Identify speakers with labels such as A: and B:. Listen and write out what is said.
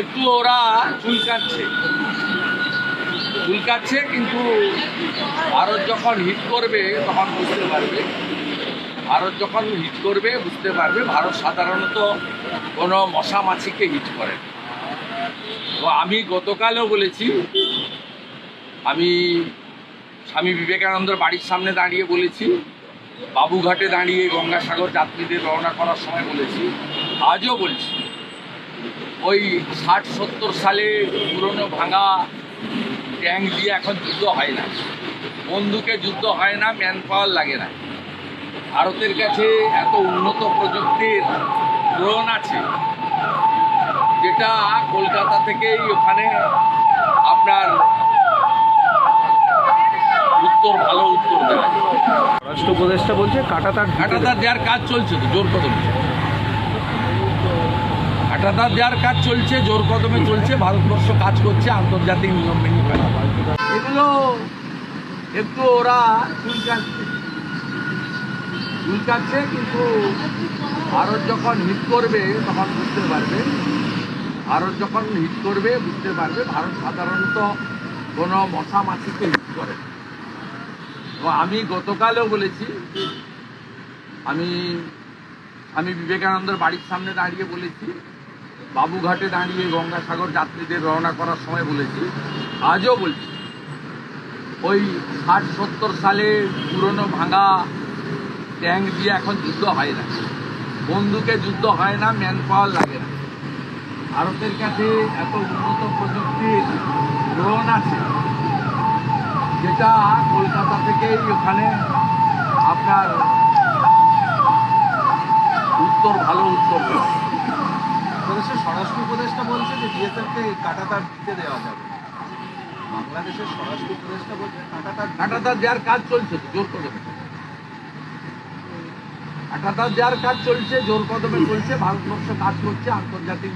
A: একটু ওরা চুলকাচ্ছে চুলকাচ্ছে কিন্তু ভারত যখন হিট করবে, তখন বুঝতে পারবে। ভারত যখন হিট করবে, বুঝতে পারবে। ভারত সাধারণত কোনো মশা মাছিকে হিট করে তো আমি গতকালও বলেছি, আমি স্বামী বিবেকানন্দর বাড়ির সামনে দাঁড়িয়ে বলেছি, বাবুঘাটে দাঁড়িয়ে গঙ্গাসাগর যাত্রীদের রওনা করার সময় বলেছি, আজও বলছি। ওই ষাট সত্তর সালে পুরনো ভাঙা ট্যাঙ্ক দিয়ে এখন যুদ্ধ হয় না। বন্দুকে যুদ্ধ হয় না ম্যান পাওয়ার লাগে না। ভারতের কাছে এত উন্নত প্রযুক্তির ড্রোন আছে যেটা কলকাতা থেকেই ওখানে আপনার উত্তর ভালো উত্তর দেয়।
B: রাষ্ট্র উপদেষ্টা বলছে কাটাতার
A: কাটাতার দেওয়ার কাজ চলছে তো জোর কদমে কাটাতার দেওয়ার কাজ চলছে, জোর কদমে চলছে, ভারতবর্ষ কাজ করছে, আন্তর্জাতিক নিয়ম মেনে ফেলা এগুলো একটু ওরা চুলকাচ্ছে। চুলকাচ্ছে কিন্তু ভারত যখন হিট করবে, তখন বুঝতে পারবে। ভারত যখন হিট করবে, বুঝতে পারবে। ভারত সাধারণত কোনো মশা মাছিকে হিট করে। তো আমি গতকালও বলেছি, আমি আমি বিবেকানন্দর বাড়ির সামনে দাঁড়িয়ে বলেছি বাবুঘাটে দাঁড়িয়ে গঙ্গাসাগর যাত্রীদের রওনা করার সময় বলেছি, আজও বলছি, ওই ষাট সত্তর সালে পুরনো ভাঙা ট্যাঙ্ক দিয়ে এখন যুদ্ধ হয় না। বন্দুকে যুদ্ধ হয় না ম্যান পাওয়ার লাগে না। ভারতের কাছে এত উন্নত প্রযুক্তির ড্রোন আছে, যেটা কলকাতা থেকেই ওখানে আপনার উত্তর, ভালো উত্তর
C: স্বরাষ্ট্র উপদেষ্টা বলছে যে বিএসএফকে কাটাতার দিতে দেওয়া যাবে। বাংলাদেশের স্বরাষ্ট্র উপদেষ্টা বলছে কাটাতার
A: কাটাতার দেওয়ার কাজ চলছে জোর করে কাটাতার দেওয়ার কাজ চলছে, জোর কদমে চলছে, ভারতবর্ষ কাজ করছে, আন্তর্জাতিক